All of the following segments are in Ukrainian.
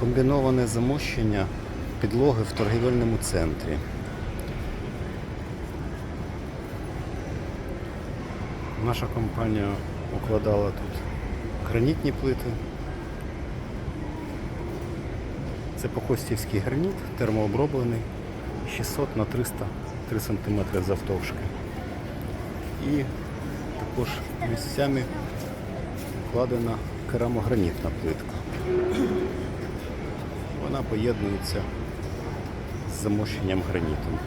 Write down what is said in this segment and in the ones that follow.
Комбіноване замощення підлоги в торгівельному центрі. Наша компанія укладала тут гранітні плити. Це Покостівський граніт, термооброблений, 600 на 303 см завтовшки. І також місцями вкладена керамогранітна плитка. Вона поєднується з замощенням гранітом.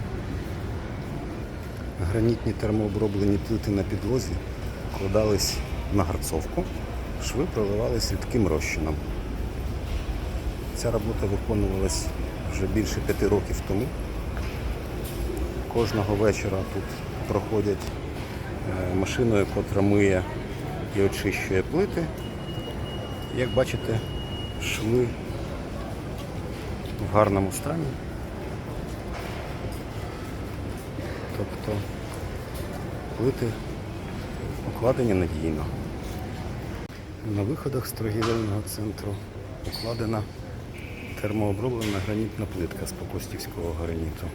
Гранітні термооброблені плити на підлозі вкладались на гарцовку, шви проливались рідким розчином. Ця робота виконувалась вже більше п'яти років тому. Кожного вечора тут проходять е, машиною, котра миє і очищує плити. Як бачите, шви гарному стані. Тобто плити укладені надійно. На виходах з торгівельного центру укладена термооброблена гранітна плитка з Покостівського граніту.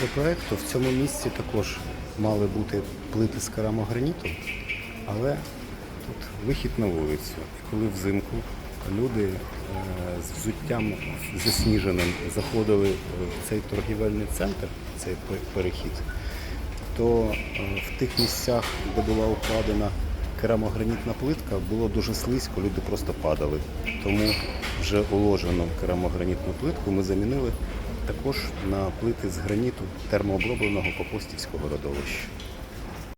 По проекту в цьому місці також мали бути плити з керамограніту, але тут вихід на вулицю. І коли взимку люди е, з взуттям засніженим заходили в цей торгівельний центр, цей перехід, то е, в тих місцях, де була укладена керамогранітна плитка, було дуже слизько, люди просто падали. Тому вже уложену керамогранітну плитку ми замінили також на плити з граніту термообробленого Попостівського родовища.